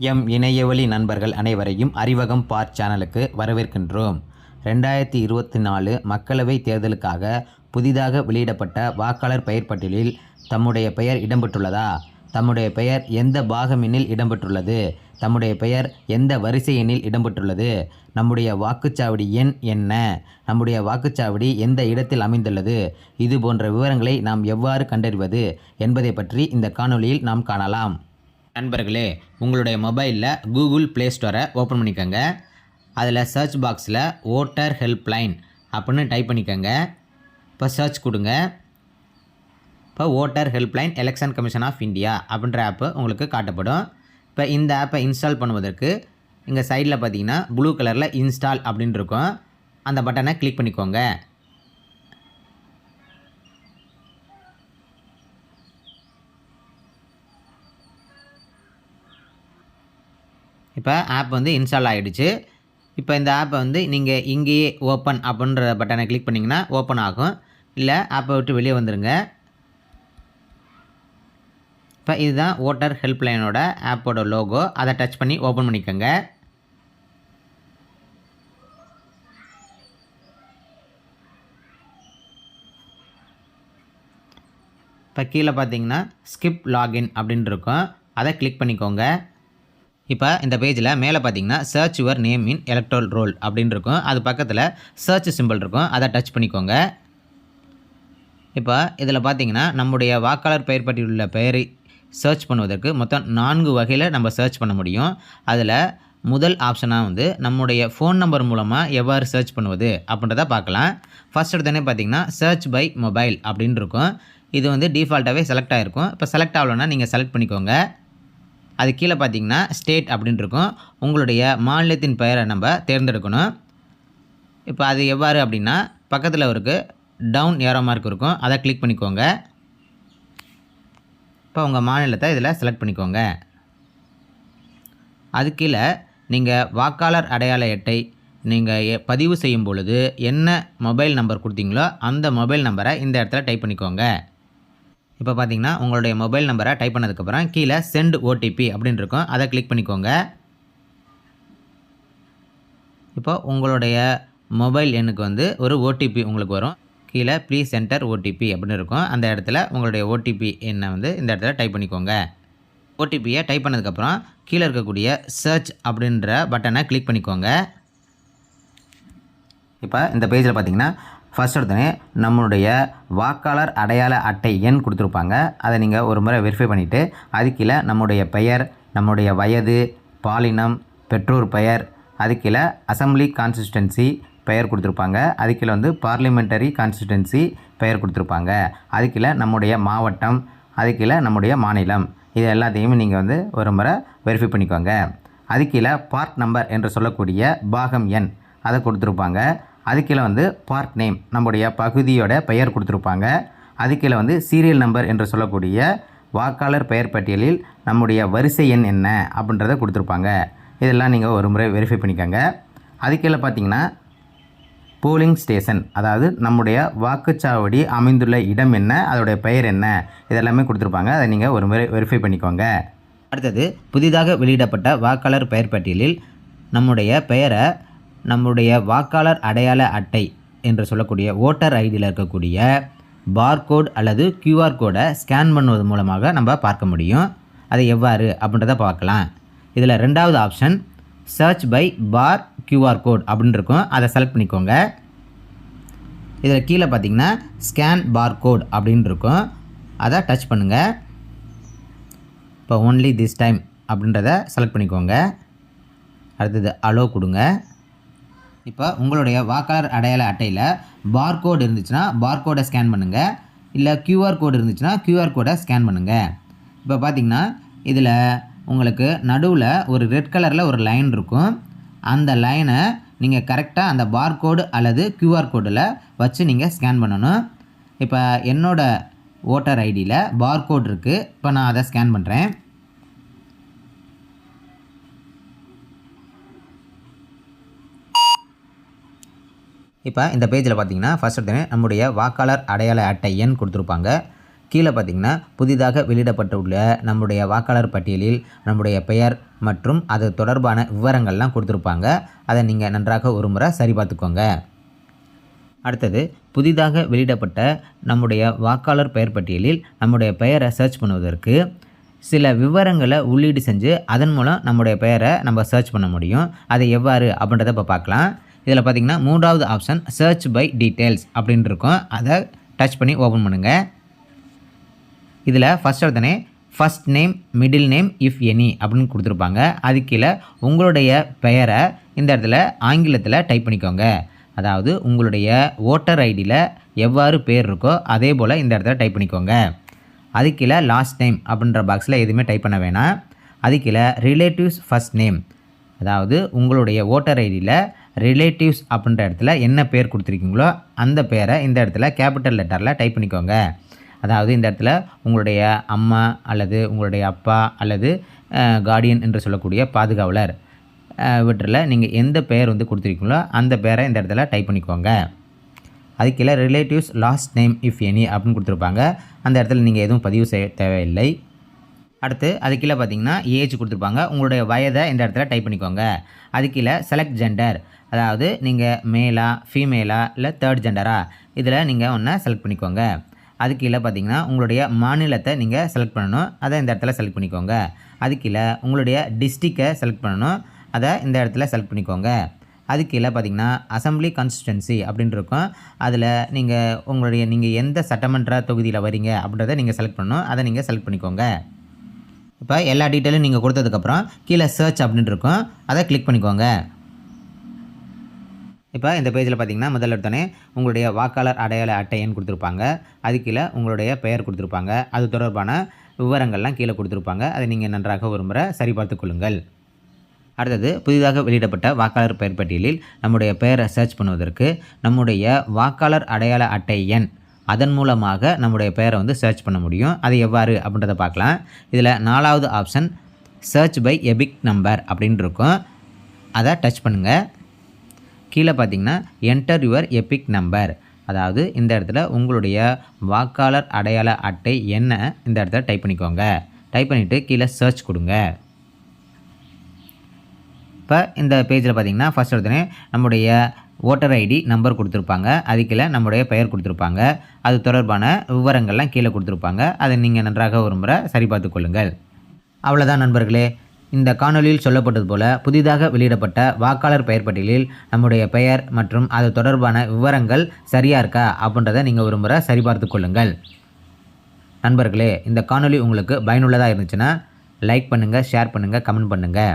M இணையவழி நண்பர்கள் அனைவரையும் அறிவகம் பார் சேனலுக்கு வரவேற்கின்றோம். ரெண்டாயிரத்தி இருபத்தி நாலு மக்களவைத் தேர்தலுக்காக புதிதாக வெளியிடப்பட்ட வாக்காளர் பெயர் பட்டியலில் தம்முடைய பெயர் இடம்பெற்றுள்ளதா? தம்முடைய பெயர் எந்த பாகம் இடம்பெற்றுள்ளது? தம்முடைய பெயர் எந்த வரிசை எண்ணில் இடம்பெற்றுள்ளது? நம்முடைய வாக்குச்சாவடி எண் என்ன? நம்முடைய வாக்குச்சாவடி எந்த இடத்தில் அமைந்துள்ளது? இது போன்ற விவரங்களை நாம் எவ்வாறு கண்டறிவது என்பதை பற்றி இந்த காணொளியில் நாம் காணலாம். நண்பர்களே உங்களுடைய மொபைலில் கூகுள் ப்ளே ஸ்டோரை ஓப்பன் பண்ணிக்கோங்க. அதில் சர்ச் பாக்ஸில் ஓட்டர் ஹெல்ப்லைன் அப்படின்னு டைப் பண்ணிக்கோங்க. இப்போ சர்ச் கொடுங்க. இப்போ voter helpline election commission of India அப்படின்ற ஆப்பு உங்களுக்கு காட்டப்படும். இப்போ இந்த ஆப்பை இன்ஸ்டால் பண்ணுவதற்கு இங்கே சைடில் பார்த்தீங்கன்னா ப்ளூ கலரில் இன்ஸ்டால் அப்படின்னு இருக்கும். அந்த பட்டனை கிளிக் பண்ணிக்கோங்க. இப்போ ஆப் வந்து இன்ஸ்டால் ஆகிடுச்சு இப்போ இந்த ஆப்பை வந்து நீங்கள் இங்கேயே ஓப்பன் அப்படின்ற பட்டனை கிளிக் பண்ணிங்கன்னா ஓப்பன் ஆகும். இல்லை ஆப்பை விட்டு வெளியே வந்துடுங்க இப்போ இதுதான் ஓட்டர் ஹெல்ப்லைனோட ஆப்போட லோகோ அதை டச் பண்ணி ஓப்பன் பண்ணிக்கோங்க. இப்போ கீழே பார்த்தீங்கன்னா ஸ்கிப் லாகின் அப்படின்னு இருக்கும். அதை கிளிக் பண்ணிக்கோங்க. இப்போ இந்த பேஜில் மேலே பார்த்தீங்கன்னா search your name in electoral roll அப்படின்னு இருக்கும் அது பக்கத்தில் சர்ச் சிம்பிள் இருக்கும். அதை டச் பண்ணிக்கோங்க. இப்போ இதில் பார்த்தீங்கன்னா நம்முடைய வாக்காளர் பெயர் பட்டியலுள்ள பெயரை சர்ச் பண்ணுவதற்கு மொத்தம் நான்கு வகையில் நம்ம சர்ச் பண்ண முடியும். அதில் முதல் ஆப்ஷனாக வந்து நம்முடைய ஃபோன் நம்பர் மூலமாக எவ்வாறு சர்ச் பண்ணுவது அப்படின்றத பார்க்கலாம். ஃபர்ஸ்ட் எடுத்தோடனே பார்த்தீங்கன்னா சர்ச் பை மொபைல் அப்படின்னு இருக்கும் இது வந்து டிஃபால்ட்டாகவே செலக்ட் ஆகிருக்கும் இப்போ செலக்ட் ஆகலைன்னா நீங்கள் செலக்ட் பண்ணிக்கோங்க. அது கீழே பார்த்தீங்கன்னா ஸ்டேட் அப்படின்னு இருக்கும். உங்களுடைய மாநிலத்தின் பெயரை நம்ம தேர்ந்தெடுக்கணும். இப்போ அது எவ்வாறு அப்படின்னா பக்கத்தில் இருக்கு டவுன் ஏரோ மார்க் இருக்கும். அதை கிளிக் பண்ணிக்கோங்க. இப்போ உங்கள் மாநிலத்தை இதில் செலக்ட் பண்ணிக்கோங்க. அது கீழே நீங்கள் வாக்காளர் அடையாள அட்டை நீங்கள் பதிவு செய்யும் பொழுது என்ன மொபைல் நம்பர் கொடுத்தீங்களோ அந்த மொபைல் நம்பரை இந்த இடத்துல டைப் பண்ணிக்கோங்க. இப்போ பார்த்தீங்கன்னா உங்களுடைய மொபைல் நம்பரை டைப் பண்ணதுக்கப்புறம் கீழே சென்ட் ஓடிபி அப்படின்னு இருக்கும் அதை கிளிக் பண்ணிக்கோங்க. இப்போ உங்களுடைய மொபைல் எண்ணுக்கு வந்து ஒரு ஓடிபி உங்களுக்கு வரும். கீழே ப்ளீஸ் சென்டர் ஓடிபி அப்படின்னு இருக்கும் அந்த இடத்துல உங்களுடைய ஓடிபி எண்ணை வந்து இந்த இடத்துல டைப் பண்ணிக்கோங்க. ஓடிபியை டைப் பண்ணதுக்கப்புறம் கீழே இருக்கக்கூடிய சர்ச் அப்படின்ற பட்டனை கிளிக் பண்ணிக்கோங்க. இப்போ இந்த பேஜில் பார்த்தீங்கன்னா ஃபர்ஸ்ட் எடுத்தோடனே நம்மளுடைய வாக்காளர் அடையாள அட்டை எண் கொடுத்துருப்பாங்க. அதை நீங்கள் ஒரு முறை வெரிஃபை பண்ணிவிட்டு அது நம்முடைய பெயர் நம்முடைய வயது பாலினம் பெற்றோர் பெயர் அது கீழே அசம்பிளி கான்சிஸ்டன்சி பெயர் கொடுத்துருப்பாங்க. அது கீழே வந்து பார்லிமெண்டரி கான்ஸ்டிஸ்டன்சி பெயர் கொடுத்துருப்பாங்க. அதுக்கீழே நம்முடைய மாவட்டம் அது கீழே நம்முடைய மாநிலம். இது எல்லாத்தையுமே நீங்கள் வந்து ஒரு முறை வெரிஃபை பண்ணிக்கோங்க. அது கீழே பார்ட் நம்பர் என்று சொல்லக்கூடிய பாகம் எண் அதை கொடுத்துருப்பாங்க. அது வந்து பார்ட் நேம் நம்முடைய பகுதியோட பெயர் கொடுத்துருப்பாங்க. அது வந்து சீரியல் நம்பர் என்று சொல்லக்கூடிய வாக்காளர் பெயர் பட்டியலில் நம்முடைய வரிசை எண் என்ன அப்படின்றத கொடுத்துருப்பாங்க. இதெல்லாம் நீங்கள் ஒரு முறை வெரிஃபை பண்ணிக்கோங்க. அது பார்த்தீங்கன்னா போலிங் ஸ்டேஷன் அதாவது நம்முடைய வாக்குச்சாவடி அமைந்துள்ள இடம் என்ன அதோடைய பெயர் என்ன இதெல்லாமே கொடுத்துருப்பாங்க. அதை நீங்கள் ஒரு முறை வெரிஃபை பண்ணிக்கோங்க. அடுத்தது புதிதாக வெளியிடப்பட்ட வாக்காளர் பெயர் பட்டியலில் நம்முடைய பெயரை நம்முடைய வாக்காளர் அடையாள அட்டை என்று சொல்லக்கூடிய ஓட்டர் ஐடியில் இருக்கக்கூடிய பார்கோட் அல்லது கியூஆர் கோடை ஸ்கேன் பண்ணுவது மூலமாக நம்ம பார்க்க முடியும். அதை எவ்வாறு அப்படின்றத பார்க்கலாம். இதில் ரெண்டாவது option search by bar QR code அப்படின்னு இருக்கும். அதை செலக்ட் பண்ணிக்கோங்க. இதில் கீழே பார்த்தீங்கன்னா ஸ்கேன் பார் கோட் அப்படின்னு இருக்கும். அதை டச் பண்ணுங்கள் இப்போ ஒன்லி திஸ் டைம் அப்படின்றத செலக்ட் பண்ணிக்கோங்க. அடுத்தது அலோ கொடுங்க. இப்போ உங்களுடைய வாக்காளர் அடையாள அட்டையில் பார்கோடு இருந்துச்சுன்னா பார்கோடை ஸ்கேன் பண்ணுங்கள் இல்லை க்யூஆர் கோடு இருந்துச்சுன்னா க்யூஆர் கோடை ஸ்கேன் பண்ணுங்கள் இப்போ பார்த்தீங்கன்னா இதில் உங்களுக்கு நடுவில் ஒரு ரெட் கலரில் ஒரு லைன் இருக்கும். அந்த லைனை நீங்கள் கரெக்டாக அந்த பார்கோடு அல்லது க்யூஆர் கோடில் வச்சு நீங்கள் ஸ்கேன் பண்ணணும். இப்போ என்னோடய ஓட்டர் ஐடியில் பார்கோட் இருக்குது இப்போ நான் அதை ஸ்கேன் பண்ணுறேன் இப்போ இந்த பேஜில் பார்த்தீங்கன்னா ஃபர்ஸ்ட் எடுத்தோடனே நம்முடைய வாக்காளர் அடையாள அட்டை எண் கொடுத்துருப்பாங்க. கீழே பார்த்தீங்கன்னா புதிதாக வெளியிடப்பட்டுள்ள நம்முடைய வாக்காளர் பட்டியலில் நம்முடைய பெயர் மற்றும் அது தொடர்பான விவரங்கள்லாம் கொடுத்துருப்பாங்க. அதை நீங்கள் நன்றாக ஒரு முறை சரி பார்த்துக்கோங்க. அடுத்தது புதிதாக வெளியிடப்பட்ட நம்முடைய வாக்காளர் பெயர் பட்டியலில் நம்முடைய பெயரை சர்ச் பண்ணுவதற்கு சில விவரங்களை உள்ளீடு செஞ்சு அதன் மூலம் நம்முடைய பெயரை நம்ம சர்ச் பண்ண முடியும். அது எவ்வாறு அப்படின்றத இப்போ பார்க்கலாம். இதில் பார்த்தீங்கன்னா மூன்றாவது ஆப்ஷன் சர்ச் பை டீட்டெயில்ஸ் அப்படின்னு இருக்கும். அதை டச் பண்ணி ஓப்பன் பண்ணுங்கள் இதில் first எடுத்தனே first name middle name if any அப்படின்னு கொடுத்துருப்பாங்க. அது கீழே உங்களுடைய பெயரை இந்த இடத்துல ஆங்கிலத்தில் டைப் பண்ணிக்கோங்க. அதாவது உங்களுடைய ஓட்டர் ஐடியில் எவ்வாறு பேர் இருக்கோ அதே போல் இந்த இடத்துல டைப் பண்ணிக்கோங்க. அது கீழே லாஸ்ட் நேம் அப்படின்ற பாக்ஸில் எதுவுமே டைப் பண்ண வேணாம். அது கீழே ரிலேட்டிவ்ஸ் ஃபஸ்ட் நேம் அதாவது உங்களுடைய ஓட்டர் ஐடியில் ரிலேட்டிவ்ஸ் அப்படின்ற இடத்துல என்ன பேர் கொடுத்துருக்கீங்களோ அந்த பேரை இந்த இடத்துல கேபிட்டல் லெட்டரில் டைப் பண்ணிக்கோங்க. அதாவது இந்த இடத்துல உங்களுடைய அம்மா அல்லது உங்களுடைய அப்பா அல்லது கார்டியன் என்று சொல்லக்கூடிய பாதுகாவலர். இவற்றில் நீங்கள் எந்த பெயர் வந்து கொடுத்துருக்கீங்களோ அந்த பேரை இந்த இடத்துல டைப் பண்ணிக்கோங்க. அதுக்கீழே relatives last name if any அப்படின்னு கொடுத்துருப்பாங்க. அந்த இடத்துல நீங்கள் எதுவும் பதிவு செய்ய தேவையில்லை. அடுத்து அது கீழே பார்த்தீங்கன்னா ஏஜ் கொடுத்துருப்பாங்க. உங்களுடைய வயதை இந்த இடத்துல டைப் பண்ணிக்கோங்க. அது கீழே செலக்ட் ஜெண்டர் அதாவது நீங்கள் மேலா ஃபீமேலா இல்லை தேர்ட் ஜெண்டரா இதில் நீங்கள் ஒன்றை செலக்ட் பண்ணிக்கோங்க. அது கீழே பார்த்தீங்கன்னா உங்களுடைய மாநிலத்தை நீங்கள் செலக்ட் பண்ணணும். அதை இந்த இடத்துல செலக்ட் பண்ணிக்கோங்க. அது கீழே உங்களுடைய டிஸ்ட்ரிக்கை செலக்ட் பண்ணணும். அதை இந்த இடத்துல செலக்ட் பண்ணிக்கோங்க. அது கீழே பார்த்தீங்கன்னா அசம்பிளி கான்ஸ்டிடுவன்சி அப்படின்னு இருக்கும். அதில் நீங்கள் உங்களுடைய நீங்கள் எந்த சட்டமன்ற தொகுதியில் வரீங்க அப்படின்றத நீங்கள் செலக்ட் பண்ணணும். அதை நீங்கள் செலக்ட் பண்ணிக்கோங்க. இப்போ எல்லா டீட்டெயிலும் நீங்கள் கொடுத்ததுக்கப்புறம் கீழே சர்ச் அப்படின்ட்டு இருக்கும். அதை கிளிக் பண்ணிக்கோங்க. இப்போ இந்த பேஜில் பார்த்தீங்கன்னா முதல்ல எடுத்தோடனே உங்களுடைய வாக்காளர் அடையாள அட்டைன்னு கொடுத்துருப்பாங்க. அது கீழே உங்களுடைய பெயர் கொடுத்துருப்பாங்க. அது தொடர்பான விவரங்கள்லாம் கீழே கொடுத்துருப்பாங்க. அதை நீங்கள் நன்றாக ஒரு முறை சரிபார்த்து கொள்ளுங்கள். அடுத்தது புதிதாக வெளியிடப்பட்ட வாக்காளர் பெயர் பட்டியலில் நம்முடைய பெயரை சர்ச் பண்ணுவதற்கு நம்முடைய வாக்காளர் அடையாள அட்டை எண் அதன் மூலமாக நம்முடைய பெயரை வந்து சர்ச் பண்ண முடியும். அது எவ்வாறு அப்படின்றத பார்க்கலாம். இதில் நாலாவது option search by EPIC number அப்படின்னு இருக்கும். அதை டச் பண்ணுங்கள் கீழே பார்த்தீங்கன்னா என்டர் யுவர் எபிக் நம்பர் அதாவது இந்த இடத்துல உங்களுடைய வாக்காளர் அடையாள அட்டை என்ன இந்த இடத்துல டைப் பண்ணிக்கோங்க. டைப் பண்ணிவிட்டு கீழே சர்ச் கொடுங்க. இப்போ இந்த பேஜில் பார்த்தீங்கன்னா ஃபஸ்ட் எடுத்தோடனே நம்முடைய ஓட்டர் ஐடி நம்பர் கொடுத்துருப்பாங்க. அதுக்கில் நம்முடைய பெயர் கொடுத்துருப்பாங்க. அது தொடர்பான விவரங்கள்லாம் கீழே கொடுத்துருப்பாங்க. அதை நீங்கள் நன்றாக ஒரு முறை சரி பார்த்து கொள்ளுங்கள். அவ்வளோதான் நண்பர்களே. இந்த காணொலியில் சொல்லப்பட்டது போல புதிதாக வெளியிடப்பட்ட வாக்காளர் பெயர் பட்டியலில் நம்முடைய பெயர் மற்றும் அது தொடர்பான விவரங்கள் சரியாக இருக்கா அப்படின்றத நீங்கள் ஒரு முறை சரிபார்த்து கொள்ளுங்கள். நண்பர்களே இந்த காணொலி உங்களுக்கு பயனுள்ளதாக இருந்துச்சுன்னா லைக் பண்ணுங்கள் ஷேர் பண்ணுங்கள் கமெண்ட் பண்ணுங்கள்